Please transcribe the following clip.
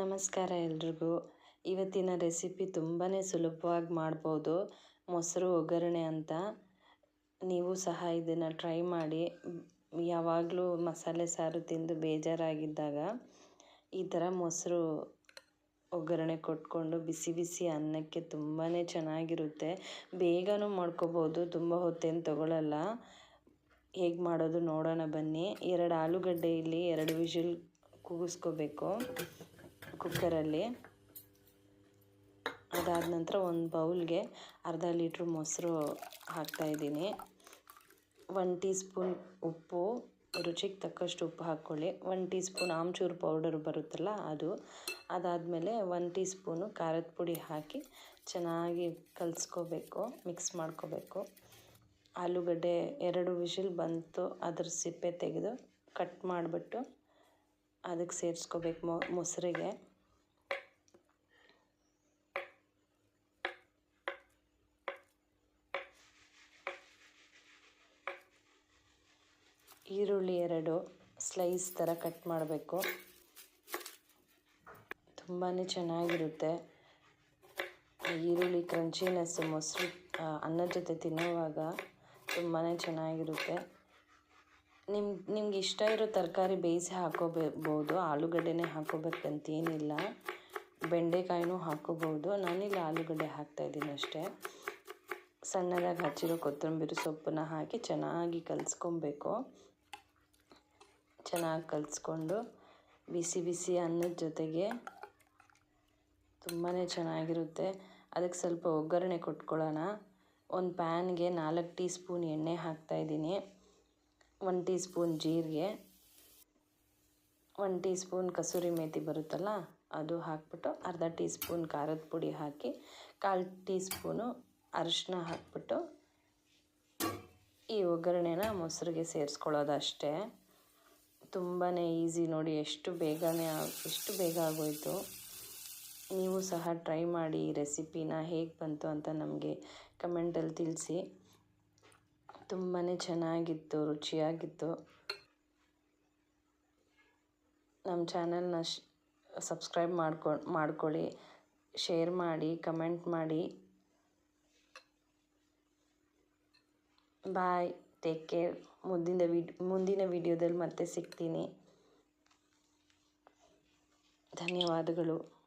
ನಮಸ್ಕಾರ ಎಲ್ರಿಗೂ. ಇವತ್ತಿನ ರೆಸಿಪಿ ತುಂಬಾ ಸುಲಭವಾಗಿ ಮಾಡ್ಬೋದು. ಮೊಸರು ಒಗ್ಗರಣೆ ಅಂತ. ನೀವು ಸಹ ಇದನ್ನು ಟ್ರೈ ಮಾಡಿ. ಯಾವಾಗಲೂ ಮಸಾಲೆ ಸಾರು ತಿಂದು ಬೇಜಾರಾಗಿದ್ದಾಗ ಈ ಥರ ಮೊಸರು ಒಗ್ಗರಣೆ ಕೊಟ್ಕೊಂಡು ಬಿಸಿ ಬಿಸಿ ಅನ್ನಕ್ಕೆ ತುಂಬಾ ಚೆನ್ನಾಗಿರುತ್ತೆ. ಬೇಗನೂ ಮಾಡ್ಕೋಬೋದು, ತುಂಬ ಹೊತ್ತೇನು ತಗೊಳ್ಳಲ್ಲ ಹೇಗೆ ಮಾಡೋದು ನೋಡೋಣ ಬನ್ನಿ. ಎರಡು ಆಲೂಗಡ್ಡೆ ಇಲ್ಲಿ ಎರಡು ವಿಷಲ್ ಕೂಗಿಸ್ಕೋಬೇಕು ಕುಕ್ಕರಲ್ಲಿ ಅದಾದ ನಂತರ ಒಂದು ಬೌಲ್ಗೆ ಅರ್ಧ ಲೀಟ್ರ್ ಮೊಸರು ಹಾಕ್ತಾಯಿದ್ದೀನಿ ಒನ್ ಟೀ ಸ್ಪೂನ್ ಉಪ್ಪು, ರುಚಿಗೆ ತಕ್ಕಷ್ಟು ಉಪ್ಪು ಹಾಕ್ಕೊಳ್ಳಿ. One teaspoon amchur powder ಬರುತ್ತಲ್ಲ ಅದು. ಅದಾದಮೇಲೆ ಒನ್ ಟೀ ಸ್ಪೂನು ಖಾರದ ಪುಡಿ ಹಾಕಿ ಚೆನ್ನಾಗಿ ಕಲಿಸ್ಕೋಬೇಕು, ಮಿಕ್ಸ್ ಮಾಡ್ಕೋಬೇಕು. ಆಲೂಗಡ್ಡೆ ಎರಡು ವಿಷಿಲ್ ಬಂತು, ಅದ್ರ ಸಿಪ್ಪೆ ತೆಗೆದು ಕಟ್ ಮಾಡಿಬಿಟ್ಟು ಅದಕ್ಕೆ ಸೇರಿಸ್ಕೋಬೇಕು ಮೊಸರಿಗೆ. ಈರುಳ್ಳಿ ಎರಡು ಸ್ಲೈಸ್ ಥರ ಕಟ್ ಮಾಡಬೇಕು. ತುಂಬಾ ಚೆನ್ನಾಗಿರುತ್ತೆ. ಈರುಳ್ಳಿ ಕ್ರಂಚಿನೆಸ್ಸು ಮೊಸರು ಅನ್ನದ ಜೊತೆ ತಿನ್ನುವಾಗ ತುಂಬಾ ಚೆನ್ನಾಗಿರುತ್ತೆ. ನಿಮ್ಮ ನಿಮ್ಗೆ ಇಷ್ಟ ಇರೋ ತರಕಾರಿ ಬೇಯಿಸಿ ಹಾಕೋಬೋದು ಆಲೂಗಡ್ಡೆನೇ ಹಾಕೋಬೇಕಂತೇನಿಲ್ಲ. ಬೆಂಡೆಕಾಯಿನೂ ಹಾಕೋಬೋದು. ನಾನಿಲ್ಲಿ ಆಲೂಗಡ್ಡೆ ಹಾಕ್ತಾಯಿದ್ದೀನಿ ಅಷ್ಟೇ. ಸಣ್ಣದಾಗಿ ಹಚ್ಚಿರೋ ಕೊತ್ತಂಬರಿ ಸೊಪ್ಪನ್ನ ಹಾಕಿ ಚೆನ್ನಾಗಿ ಕಲಿಸ್ಕೊಬೇಕು. ಚೆನ್ನಾಗಿ ಕಲಿಸ್ಕೊಂಡು ಬಿಸಿ ಬಿಸಿ ಅನ್ನದ ಜೊತೆಗೆ ತುಂಬಾ ಚೆನ್ನಾಗಿರುತ್ತೆ. ಅದಕ್ಕೆ ಸ್ವಲ್ಪ ಒಗ್ಗರಣೆ ಕೊಟ್ಕೊಳ್ಳೋಣ. ಒಂದು ಪ್ಯಾನ್ಗೆ ನಾಲ್ಕು ಟೀ ಸ್ಪೂನ್ ಎಣ್ಣೆ ಹಾಕ್ತಾಯಿದ್ದೀನಿ ಒಂದು ಟೀ ಸ್ಪೂನ್ ಜೀರಿಗೆ. ಒಂದು ಟೀ ಸ್ಪೂನ್ ಕಸೂರಿ ಮೇಥಿ ಬರುತ್ತಲ್ಲ, ಅದು ಹಾಕ್ಬಿಟ್ಟು ಅರ್ಧ ಟೀ ಸ್ಪೂನ್ ಖಾರದ ಪುಡಿ ಹಾಕಿ, ಕಾಲು ಟೀ ಸ್ಪೂನು ಅರಿಶಿನ ಹಾಕ್ಬಿಟ್ಟು ಈ ಒಗ್ಗರಣೆನ ಮೊಸರಿಗೆ ಸೇರಿಸ್ಕೊಳ್ಳೋದು ಅಷ್ಟೇ ತುಂಬಾ ಈಸಿ ನೋಡಿ ಎಷ್ಟು ಬೇಗನೆ ಎಷ್ಟು ಬೇಗ ಆಗೋಯಿತು. ನೀವು ಸಹ ಟ್ರೈ ಮಾಡಿ ಈ ರೆಸಿಪಿನ ಹೇಗೆ ಬಂತು ಅಂತ ನಮಗೆ ಕಮೆಂಟಲ್ಲಿ ತಿಳಿಸಿ. ತುಂಬಾ ಚೆನ್ನಾಗಿತ್ತು, ರುಚಿಯಾಗಿತ್ತು. ನಮ್ಮ ಚಾನಲ್ನ ಸಬ್ಸ್ಕ್ರೈಬ್ ಮಾಡ್ಕೊ ಮಾಡ್ಕೊಳ್ಳಿ, ಶೇರ್ ಮಾಡಿ, ಕಮೆಂಟ್ ಮಾಡಿ. ಬಾಯ್. ಟೇಕ್ ಕೇರ್ ಮುಂದಿನ ವಿಡ್ ಮುಂದಿನ ವಿಡಿಯೋದಲ್ಲಿ ಮತ್ತೆ ಸಿಗ್ತೀನಿ. ಧನ್ಯವಾದಗಳು.